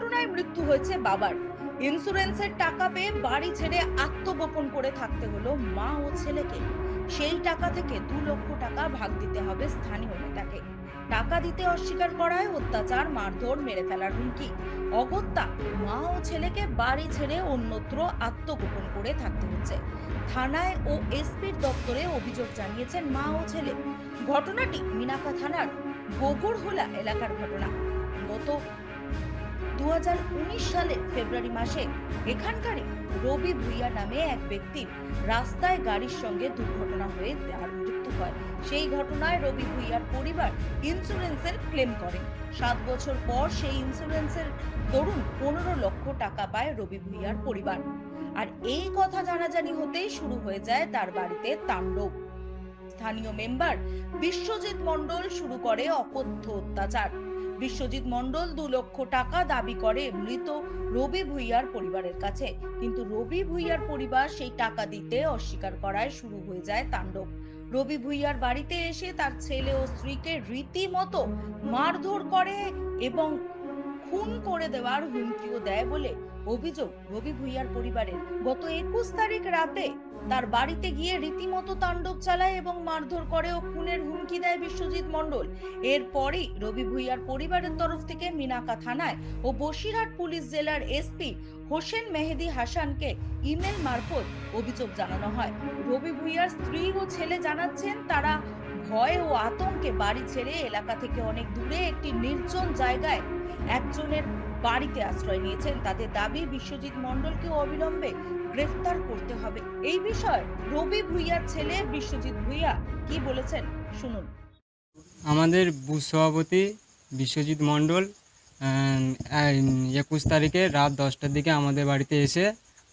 দুর্ঘটনায় মৃত্যু হয়েছে বাবার। ইন্স্যুরেন্সের টাকা পেয়ে বাড়ি ছেড়ে আত্মগোপন করে থাকতে হলো মা ও ছেলেকে। সেই টাকা থেকে দু লক্ষ টাকা ভাগ দিতে হবে স্থানীয় নেতাকে। টাকা দিতে অস্বীকার করায় অত্যাচার, মারধর, মেরে ফেলার হুমকি। অগত্যা মা ও ছেলেকে বাড়ি ছেড়ে অন্যত্র আত্মগোপন করে থাকতে হচ্ছে। থানায় ও এসপির দপ্তরে অভিযোগ জানিয়েছেন মা ও ছেলে। ঘটনাটি মিনাকা থানার গোগরহোলা এলাকার ঘটনা। গত দুহাজার উনিশ সালে ফেব্রুয়ারি মাসে এখানকারই রবি ভুইয়া নামে এক ব্যক্তির রাস্তায় গাড়ির সঙ্গে দুর্ঘটনা হয়ে তার মৃত্যু হয়। সেই ঘটনায় রবি ভুইয়ার পরিবার ইন্স্যুরেন্সের ক্লেম করে। সাত বছর পর সেই ইন্স্যুরেন্সের দরুন পনেরো লক্ষ টাকা পায় রবি ভুইয়ার পরিবার। আর এই কথা জানাজানি হতেই শুরু হয়ে যায় তার বাড়িতে তাণ্ডব। স্থানীয় মেম্বার বিশ্বজিৎ মণ্ডল শুরু করে অকথ্য অত্যাচার। বিশ্বজিৎ মন্ডল দু লক্ষ টাকা দাবি করে মৃত রবি ভুইয়ার পরিবারের কাছে। কিন্তু রবি ভুইয়ার পরিবার সেই টাকা দিতে অস্বীকার করায় শুরু হয়ে যায় তাণ্ডব। রবি ভুইয়ার বাড়িতে এসে তার ছেলে ও স্ত্রীকে রীতিমতো মারধর করে এবং খুন করে দেওয়ার হুমকিও দেয় বলে অভিযোগ রবি ভুইয়ার পরিবারের। গত একুশ তারিখ রাতে তার বাড়িতে গিয়ে রীতিমতো তাণ্ডব চালায় এবং মারধর করে ও খুনের হুমকি দেয় বিশ্বজিৎ মণ্ডল। এরপরই রবি ভুইয়ার পরিবারের তরফ থেকে মিনাকা থানায় ও বসিরহাট পুলিশ জেলার এসপি হোসেন মেহেদি হাসানকে ইমেল মারফত অভিযোগ জানানো হয়। রবি ভুইয়ার স্ত্রী ও ছেলে জানাচ্ছেন, তারা ভয় ও আতঙ্কে বাড়ি ছেড়ে এলাকা থেকে অনেক দূরে একটি নির্জন জায়গায় একজনের বাড়িতে আশ্রয় নিয়েছেন। তাদের দাবি, বিশ্বজিৎ মণ্ডলকে অবিলম্বে গ্রেফতার করতে হবে। এই বিষয়ে রবি ভুইয়ার ছেলে বিশ্বজিৎ ভুইয়া কি বলেছেন শুনুন। আমাদের বুথ সভাপতি বিশ্বজিৎ মণ্ডল একুশ তারিখে রাত দশটার দিকে আমাদের বাড়িতে এসে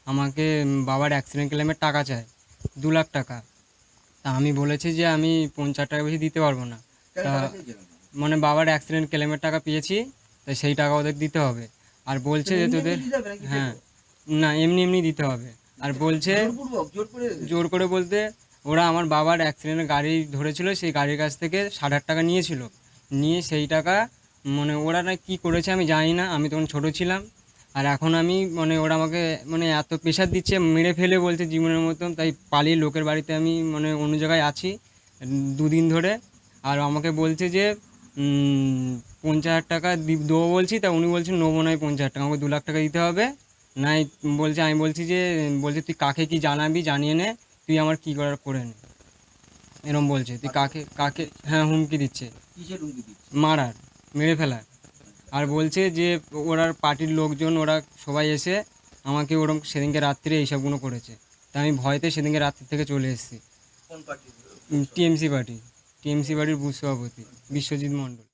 আমাকে বাবার অ্যাক্সিডেন্ট ক্লেমের টাকা চায়, দু লাখ টাকা। তা আমি বলেছি যে আমি পঞ্চাশ টাকা বেশি দিতে পারব না। তা মানে বাবার অ্যাক্সিডেন্ট ক্লেমের টাকা পেয়েছি তাই সেই টাকা ওদের দিতে হবে। আর বলছে যে তোদের হ্যাঁ। না এমনি এমনি দিতে হবে। আর বলছে জোর করে বলতে ওরা আমার বাবার অ্যাক্সিডেন্টে গাড়ি ধরেছিল সেই গাড়ির কাছ থেকে ষাট হাজার টাকা নিয়েছিল। নিয়ে সেই টাকা মানে ওরা না কী করেছে আমি জানি না আমি তখন ছোট ছিলাম। আর এখন আমি মানে ওরা আমাকে মানে এত প্রেশার দিচ্ছে মেরে ফেলে বলছে জীবনের মতন তাই পালিয়ে লোকের বাড়িতে আমি মানে অন্য জায়গায় আছি দুদিন ধরে। আর আমাকে বলছে যে পঞ্চাশ হাজার টাকা দেবো বলছি তা উনি বলছেন নেব নয় পঞ্চাশ হাজার টাকা আমাকে দু লাখ টাকা দিতে হবে। নাই বলছে আমি বলছি যে বলছে তুই কাকে কি জানাবি জানিয়ে নে তুই আমার কি করার করে নে। এরম বলছে তুই কাকে কাকে হ্যাঁ হুমকি দিচ্ছে। কিসের হুমকি দিচ্ছে? মারার মেরে ফেলার। আর বলছে যে ওরা পার্টির লোকজন ওরা সবাই এসে আমাকে ওরকম সেদিনকে রাত্রে এইসবগুলো করেছে। তা আমি ভয়তে সেদিনকে রাত্রি থেকে চলে এসেছি। TMC party. টিএমসি পার্টির ভূ সভাপতি বিশ্বজিৎ মণ্ডল।